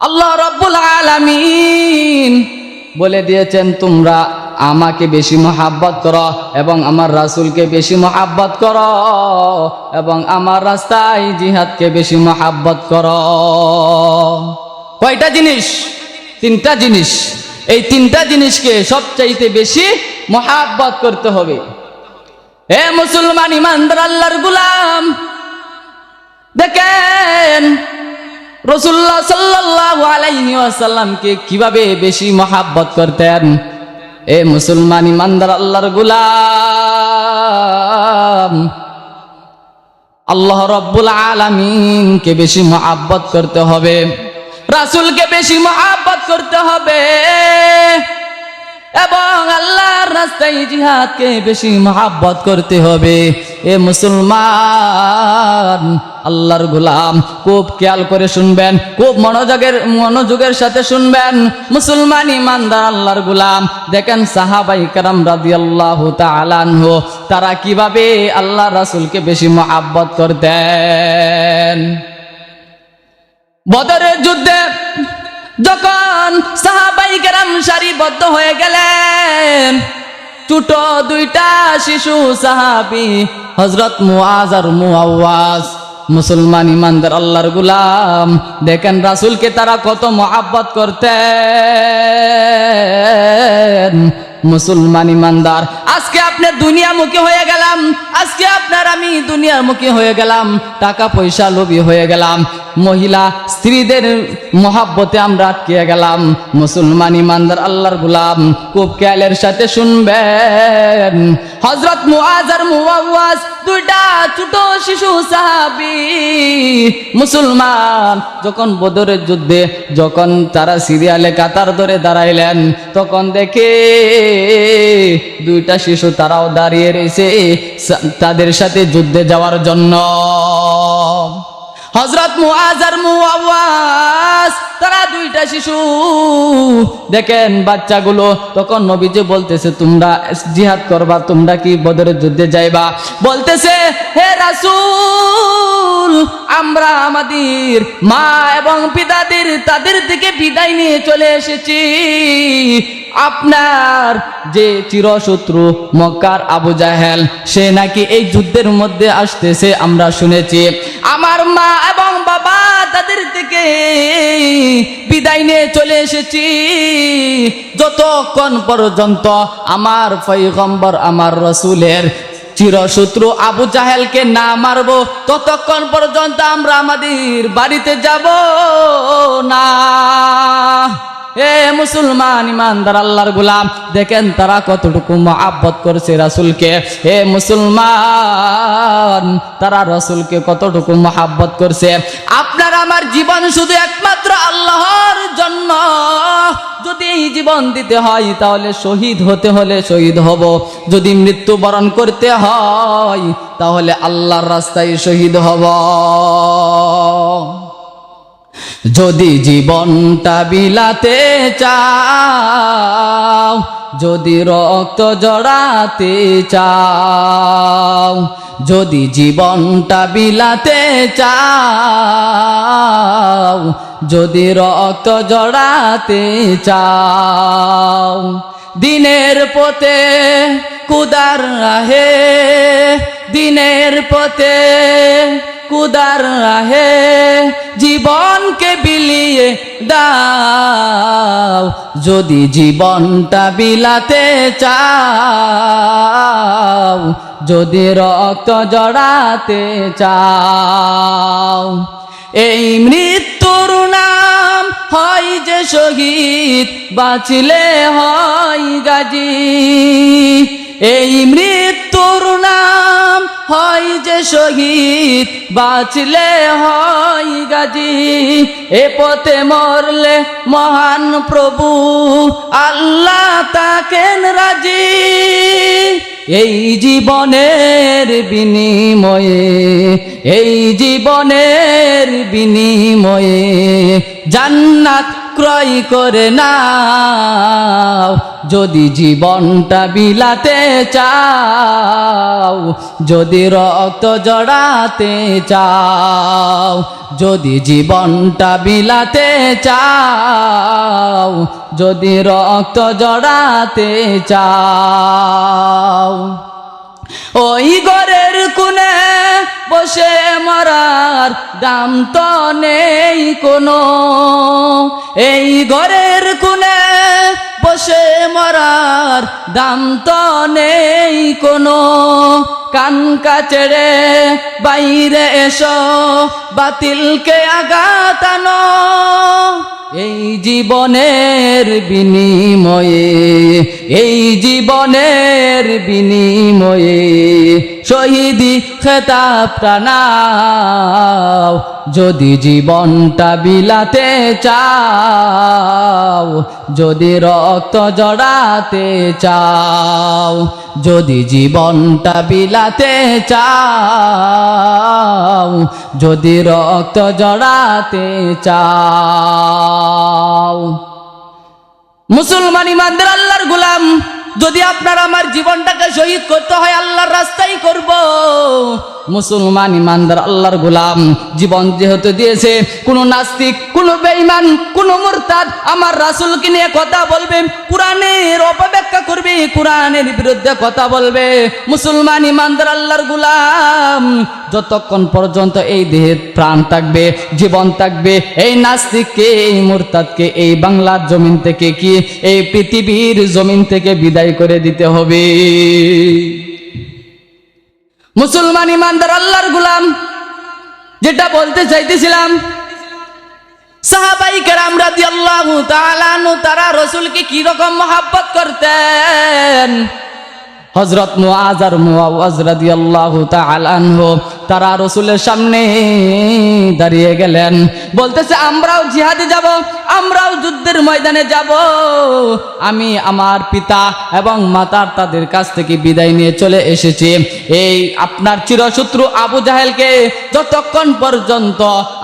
আল্লাহ রব্বুল আলামিন বলে দিয়েছেন, তোমরা আমাকে বেশি মহাব্বত করো এবং আমার রাসূলকে বেশি মহাব্বত করো এবং আমার রাস্তায় জিহাদকে বেশি মহাব্বত করো। কয়টা জিনিস? তিনটা জিনিস। এই তিনটা জিনিসকে সবচাইতে বেশি মহাব্বত করতে হবে। হে মুসলমান ইমানদার আল্লাহর গুলাম, দেখেন রসুল্লাহ সাল্লাহ আলাইহি ওয়াসাল্লামকে কীভাবে বেশি মহাব্বত করতেন? এ মুসলমান ইমানদার আল্লাহর গুলাম, আল্লাহ রব্বুল আলমিনকে বেশি মহাব্বত করতে হবে। রাসুলকে বেশি মহাব্বত করতে হবে। এবং আল্লাহর রাস্তায় জিহাদকে বেশি মহাব্বত করতে হবে। এ মুসলমান, আল্লাহর গোলাম, খুব খেয়াল করে শুনবেন, খুব মনোযোগের মনোযোগের সাথে শুনবেন। মুসলমান ইমানদার, আল্লাহর গোলাম। দেখেন সাহাবাই কারাম রাদিয়াল্লাহু তাআলা আনহু, তারা কীভাবে আল্লাহ রাসূলকে বেশি মহাব্বত করতেন। বদরের যুদ্ধে যখন সাহাবাই কেরাম সারিবদ্ধ হয়ে গেলেন। ছোট দুইটা শিশু সাহাবি হজরত মুআজ আর মুআওয়াজ। মুসলমান ইমানদার আল্লাহর গুলাম, দেখেন রাসূলকে তারা কত মহাব্বত করতেন। মুসলমান ইমানদার। আজকে আপনি দুনিয়ামুখী হয়ে গেলাম। আজকে আপনার আমি দুনিয়ার মুখী হয়ে গেলাম। টাকা পয়সা লোভী হয়ে গেলাম। মহিলা স্ত্রীদের মহাব্বতে আমরা আটকে গেলাম। মুসলমান ইমানদার আল্লাহর গুলাম। খুব খেয়ালের সাথে শুনবেন। হজরত মুআজ আর মুআওয়াজ দুইটা ছোট শিশু সাহাবি মুসলমান। যখন বদরের যুদ্ধে, যখন তারা সিরিয়ালে কাতার ধরে দাঁড়াইলেন, তখন দেখে দুইটা শিশু তারাও দাঁড়িয়ে রয়েছে তাদের সাথে যুদ্ধে যাওয়ার জন্য। হজরত মুআজ আর মুআওয়াজ, তারা দুইটা শিশু। দেখেন বাচ্চাগুলো, তখন নবীজি বলতেছে, তোমরা জিহাদ করবা, তোমরা কি বদরের যুদ্ধে যাইবা? বলতেছে, হে রাসূল, আমরা আমাদের মা এবং পিতাদের, তাদের থেকে বিদায় নিয়ে চলে এসেছি। আপনার যে চিরশত্রু মক্কার আবু জাহেল, সে নাকি এই যুদ্ধের মধ্যে আসতেছে আমরা শুনেছি। আমার মা এবং বাবা তাদের থেকে বিদায় নিয়ে চলে এসেছি। যতক্ষণ পর্যন্ত আমার পৈগম্বর আমার রসুলের চিরশত্রু আবু জাহেলকে না মারবো, ততক্ষণ পর্যন্ত আমরা আমাদের বাড়িতে যাব না। এ মুসলমান ইমানদার আল্লাহর গুলাম, দেখেন তারা কতটুকু মহাব্বত করছে রাসুলকে। হে মুসলমান, তারা রসুলকে কতটুকু মহাব্বত করছে। আপনার আমার জীবন শুধু একমাত্র আল্লাহর জন্য। যদি এই জীবন দিতে হয়, তাহলে শহীদ হতে হলে শহীদ হব। যদি মৃত্যুবরণ করতে হয়, তাহলে আল্লাহর রাস্তায় শহীদ হব। যদি জীবনটা বিলাতে চাও, যদি রক্ত জড়াতে চাও, যদি জীবনটা বিলাতে চাও, যদি রক্ত জড়াতে চাও, দিনের পথে কুদার রাহে, দিনের পথে কুদার রাহে জীবনকে বিলিয়ে দাও। যদি জীবনটা বিলাতে চাও, যদি রক্ত জড়াতে চাও। এই মৃত্যুর নাম হয় যে শহীদ, বাঁচলে হয় গাজী। এই মৃত্যুর নাম হয় যে শহীদ, বাঁচলে হয় গাজী। এ পথে মরলে মহান প্রভু, আল্লাহ তাকেন রাজি। এই জীবনের বিনিময়ে, এই জীবনের বিনিময়ে জান্নাত ক্রয় করে নাও। যদি জীবনটা বিলাতে চাও, যদি রক্ত জড়াতে চাও, যদি জীবনটা বিলাতে চাও, যদি রক্ত জড়াতে চাও। ওই ঘরের কুনে বসে মরার দাম তো নেই কোনো। এই ঘরের কুনে বসে মরার দাম তো নেই কোনো। কান কাচড়ে বাইরে এসো, বাতিলকে আগাতানো এই জীবনের বিনিময়ে, এই জীবনের বিনিময়ে শহীদি খেতাবটা নাও যদি জীবনটা বিলাতে চাও, যদি রক্ত জড়াতে চাও, যদি জীবনটা বিলাতে চাও, যদি রক্ত জড়াতে চাও। মুসলমান ইমানদের আল্লাহর গোলাম, যদি আপনার আমার জীবনটাকে শহীদ করতে হয়, আল্লাহর রাস্তাই করব। মুসলমান ইমানদার, আল্লাহর গোলাম। জীবন যেহেতু দিয়েছে, কোনো নাস্তিক, কোনো বেঈমান, কোনো মুরতাদ আমার রাসূলকে নিয়ে কথা বলবে, কোরআনের অপব্যাখ্যা করবে, কোরআনের বিরুদ্ধে কথা বলবে। মুসলমান ইমানদার, আল্লাহর গোলাম। যতক্ষণ পর্যন্ত এই দেহে প্রাণ থাকবে, জীবন থাকবে, এই নাস্তিককে, এই মুরতাদকে, এই বাংলার জমিন থেকে কি, এই পৃথিবীর জমিন থেকে বিদায় করে দিতে হবে? মুসলমান ইমানদার আল্লাহর গুলাম যেটা বলতে চাইতেছিলাম তালানু তারা রসুলকে কীরকম করতেন? হজরত তারা রসুলের সামনে দাঁড়িয়ে গেলেন। বলতেছে, আমরাও জিহাদে যাব, আমরাও যুদ্ধের ময়দানে যাব। আমি আমার পিতা এবং মাতার তাদের কাছ থেকে বিদায় নিয়ে চলে এসেছি। এই আপনার চিরশত্রু আবু জাহেলকে যতক্ষণ পর্যন্ত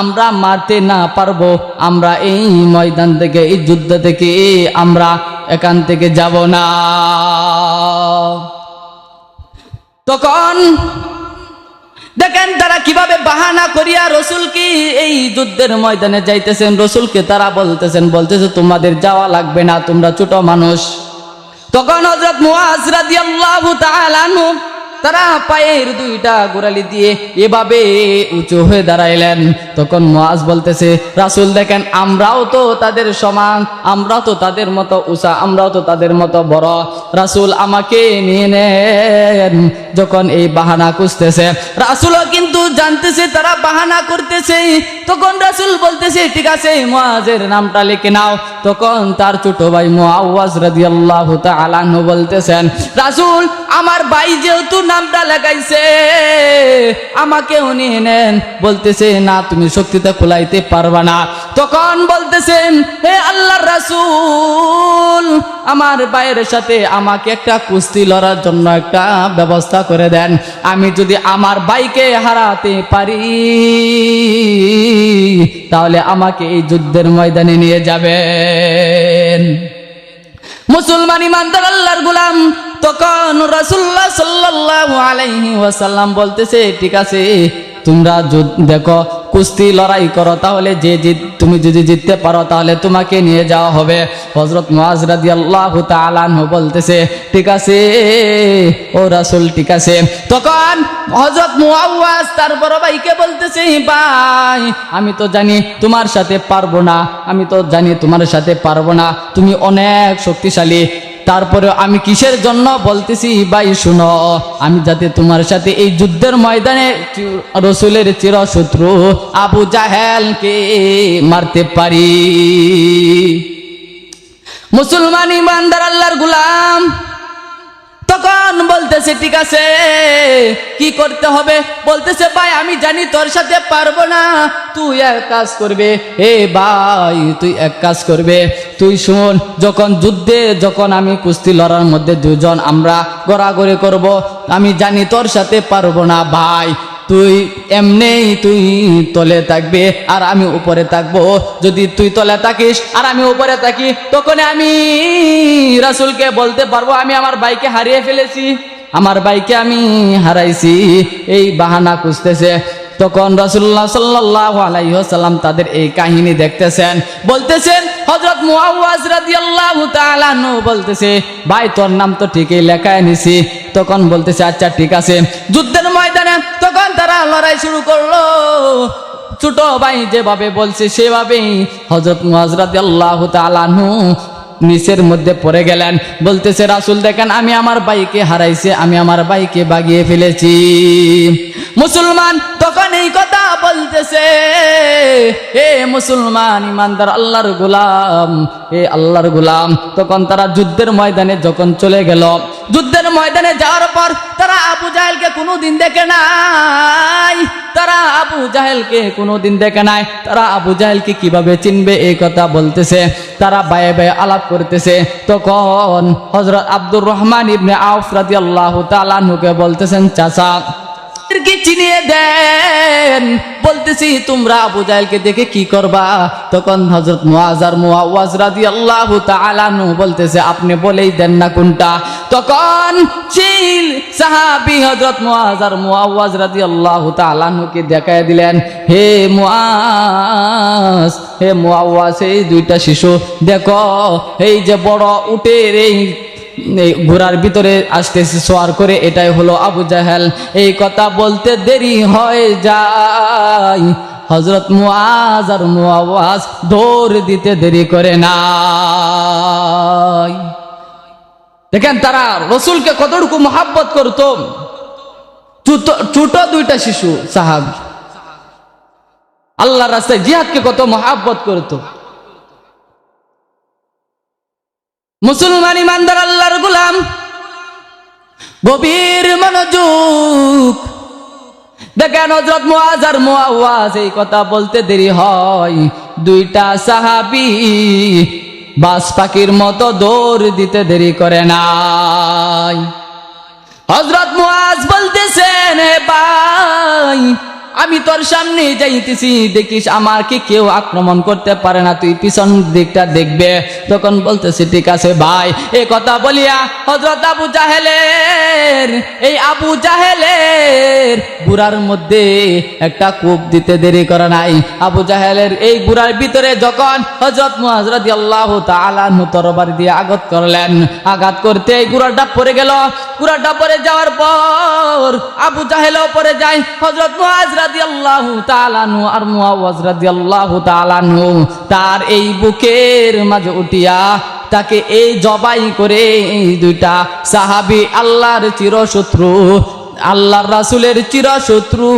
আমরা মারতে না পারব, আমরা এই ময়দান থেকে, এই যুদ্ধ থেকে, আমরা এখান থেকে যাব না। তখন দেখেন তারা কীভাবে বাহানা করিয়া রসুল কি এই যুদ্ধের ময়দানে যাইতেছেন? রসুলকে তারা বলতেছেন, বলতেছে, তোমাদের যাওয়া লাগবে না, তোমরা ছোট মানুষ। তখন হজরত মুআজ রাদিয়াল্লাহু তাআলা তারা পায়ের দুইটা গোড়ালি দিয়ে এভাবে উঁচু হয়ে দাঁড়াইলেন। তখন মুআজ বলতেছে, রাসূল দেখেন, আমরাও তো তাদের সমান, আমরাও তো তাদের মতো উষা আমরাও তো তাদের মতো বড়। রাসূল আমাকে নিয়ে নেন। যখন এই বাহানা খুঁজতেছে, রাসূলও কিন্তু জানতেছে, তারা বাহানা করতেছে। তখন রাসূল বলতেছে, ঠিক আছে, মুআজের নামটা লিখে নাও। তখন তার ছোট ভাই মুআওয়াজ রাদিয়াল্লাহু তাআলা আনহু বলতেছেন, রাসূল, আমার ভাই যেহেতু নামটা লাগাইছে, আমাকে নিয়ে নেন। বলতেছে, না, তুমি শক্তিতে খোলাইতে পারবা না। তখন বলতেছেন, হে আল্লাহর রাসূল, আমার ভাইয়ের সাথে আমাকে একটা কুস্তি লড়ার জন্য একটা ব্যবস্থা করে দেন। আমি যদি আমার ভাইকে হারাতে পারি তাহলে আমাকে এই যুদ্ধের ময়দানে নিয়ে যাবেন। মুসলমান ইমানদার আল্লাহর গুলাম, তখন রাসুল্লাহ সাল্লাহ আলাইহি ওয়াসাল্লাম বলতেছে, ঠিক আছে, তোমরা দেখো কুস্তি লড়াই করো, তাহলে যে জিত তুমি যদি জিততে পারো, তাহলে তোমাকে নিয়ে যাওয়া হবে। হজরত মুআজ রাদিয়াল্লাহু তাআলা আনহু বলতেছে, ঠিক আছে, ও রাসুল, ঠিক আছে। তখন হজরত মুআওয়াজ তার বড় ভাইকে বলতেছে, ভাই, আমি তো জানি তোমার সাথে পারব না, আমি তো জানি তোমার সাথে পারব না। তুমি অনেক শক্তিশালী তারপরে আমি কিসের জন্য বলতেছি, ভাই, শুনো, আমি যাতে তোমার সাথে এই যুদ্ধের ময়দানে রসুলের চিরশত্রু আবু জাহেলকে মারতে পারি। মুসলমান ইমানদার, আল্লাহর গুলাম তখন বলতেছে, ঠিক আছে, কি করতে হবে? বলতেছে, ভাই, আমি জানি তোর সাথে পারব না। তুই এক কাজ করবে। এ ভাই, তুই এক কাজ করবে। তুই শুন, যখন যুদ্ধে, যখন আমি কুস্তি লড়ার মধ্যে দুজন আমরা গড়াগড়ি করব, আমি জানি তোর সাথে পারব না, ভাই। তুই এমনি তুই তলে থাকবে, আর আমি উপরে থাকব। যদি তুই তলে থাকিস, আর আমি উপরে থাকি তখন আমি রাসুলকে বলতে পারব, আমি আমার বাইকে হারিয়ে ফেলেছি, আমার বাইকে আমি হারাইছি, এই বাহানা খুঁজতেছে। তখন রসুল্লাহ সাল্লাহ আলাইসাল্লাম তাদের এই কাহিনী দেখতেছেন, বলতেছেন হজরত বলতেছে, ভাই, তোর নাম তো ঠিকই লেখায় নিছি। তখন বলতেছে আচ্ছা ঠিক আছে। যুদ্ধের ময়দানে তখন তারা লড়াই শুরু করল। ছোট ভাই যেভাবে বলছে, সেভাবেই হজরত মুআজ আল্লাহ তাআলা আনহু নিচের মধ্যে পড়ে গেলেন। বলতেছে, রাসুল, দেখেন, আমি আমার বাইকে হারাইছে, আমি আমার বাইকে বাগিয়ে ফেলেছি। মুসলমান তখন এই কথা বলতেছে, এ মুসলমান ইমানদার আল্লাহর গোলাম, এ আল্লাহর গোলাম। তখন তারা যুদ্ধের ময়দানে যখন চলে গেল, যুদ্ধের ময়দানে যাওয়ার পর তারা আবু জাহেলকে কোনোদিন দেখে নাই, তারা আবু জাহেলকে কোনোদিন দেখে নাই। তারা আবু জাহেলকে কীভাবে চিনবে এই কথা বলতেছে, তারা বায়ে বায়ে আলাপ করতেছে। তখন হজরত আব্দুর রহমান ইবনে আউফ রাদিয়াল্লাহু তাআলা নুকে বলতেছেন, চাচা চিনিয়ে দেন। তোমরা দেখে কি করবা? তখন বলতেছে, আপনি বলেই দেন না কোনটা? তখন চিল সাহাবী হজরত মুআজার মুআওয়াজ রাদিয়াল্লাহু তাআলা দিলেন, হে মুআজ, হে মুআওয়াজ, এই দুইটা শিশু, দেখো, এই যে বড় উটের এই ঘোড়ার ভিতরে আসতেছে সোয়ার করে, এটাই হলো আবু জাহেল। এই কথা বলতে দেরি হয়ে যায়। হজরত মুআজ আর মুআওয়াজ দৌড় দিতে দেরি করে নাই। দেখেন তারা রসুলকে কতটুকু মহাব্বত করতো? ছোট দুইটা শিশু, সাহাব। আল্লাহ রাস্তায় জিহাদকে কত মহাব্বত করতো। মুসলমান ইমানদার আল্লাহর গুলাম। গভীর মনোযোগ দেখেন হজরত মুআজ আর মুআওয়াজ এই কথা বলতে দেরি হয়। দুইটা সাহাবি বাস পাখির মতো দৌড় দিতে দেরি করে নাই। হজরত মুআজ বলতেছেন হে ভাই আমি তোর সামনে যাইতেছি, দেখিস আমাকে কেউ আক্রমণ করতে পারে না। তুই পিছন দিকটা দেখবে। তখন বলতেছে, ঠিক আছে ভাই। এ কথা বলিয়া হজরত আবু জাহেলের, এই আবু জাহেলের বুড়ার মধ্যে একটা কূপ দিতে দেরি করে নাই। আবু জাহেলের এই বুড়ার ভিতরে যখন হজরত মুহাজরত আল্লাহ তালানু তরবার দিয়ে আঘাত করলেন, আঘাত করতে এই গুড়াটা পড়ে গেল। গুড়াটা পরে যাওয়ার পর আবু জাহেলও পরে যায়। হজরত মুআজ তার এই বুকের মাঝে উঠিয়া তাকে এই জবাই করে এই দুইটা সাহাবী আল্লাহর চিরশত্রু, আল্লাহর রাসূলের চিরশত্রু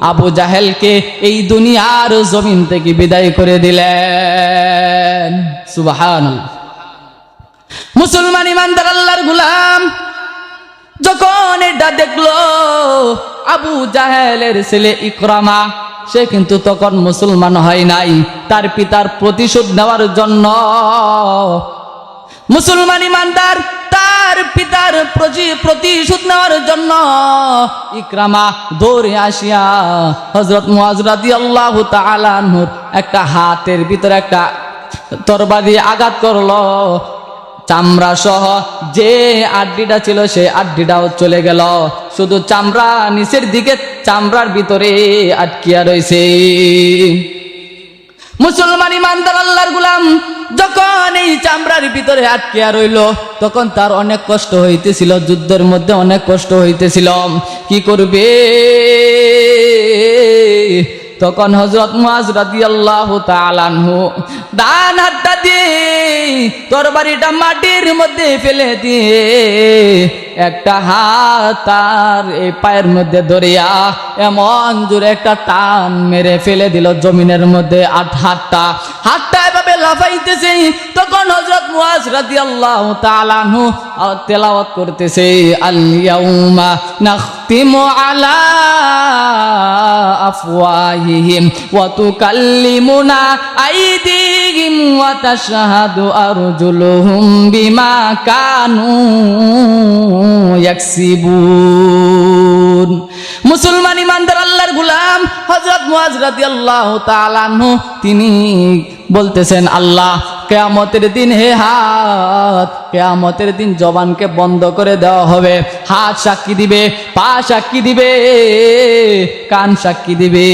আবু জাহেলকে এই দুনিয়ার জমিন থেকে বিদায় করে দিলেন। সুবহানাল্লাহ। মুসলমান ইমানদার আল্লাহর গুলাম যখন এটা দেখল, আবু জাহেলের ছেলে ইকরামা, সে কিন্তু তখন মুসলমান হয় নাই। তার পিতার প্রতিশোধ নেওয়ার জন্য মুসলমান ইমানদার, তার পিতার প্রতি- প্রতিশোধ নেওয়ার জন্য ইকরামা দৌড়ে আসিয়া হজরত মুআজরাদি আল্লাহ তালানহুর একটা হাতের ভিতরে একটা তরবা দিয়ে আঘাত করল। চামড়া সহ যে আড্ডিটা ছিল সে আড্ডিটাও চলে গেল। শুধু চামড়া নিচের দিকে, চামড়ার ভিতরে আটকিয়া রয়েছে। মুসলমান ইমানদার আল্লাহর গুলাম যখন এই চামড়ার ভিতরে আটকিয়া রইল, তখন তার অনেক কষ্ট হইতেছিল, যুদ্ধের মধ্যে অনেক কষ্ট হইতেছিল। কি করবে? তখন হজরত ডান হাতটা দিয়ে তরবারিটা মাটির মধ্যে ফেলে দিয়ে একটা হাত তার এই পায়ের মধ্যে ধরিয়া এমন জোরে একটা টান মেরে ফেলে দিল জমিনের মধ্যে আর হাতটা। হাতটা লাফাইতেছে তখন হজরত মুআজ রাদিয়াল্লাহু তাআলা আনহু তেলাওয়াত করতেছে আল ইয়াউমা নাখতিমু আলা আফওয়াহিহিম ওয়া তুকাল্লিমুনা আইদিহিম ওয়া তাশহাদু আরজুলুহুম বিমা কানু ইয়াকসিবুন। মুসলমান ইমানদার আল্লাহর গুলাম হযরত মুআজ রাদিয়াল্লাহু তাআলা আনহু, তিনি বলতেছেন, আল্লাহ, কেয়ামতের দিন হে হাত, কেয়ামতের দিন জবানকে বন্ধ করে দেওয়া হবে। হাত সাক্ষী দিবে, পা সাক্ষী দিবে, কান সাক্ষী দিবে।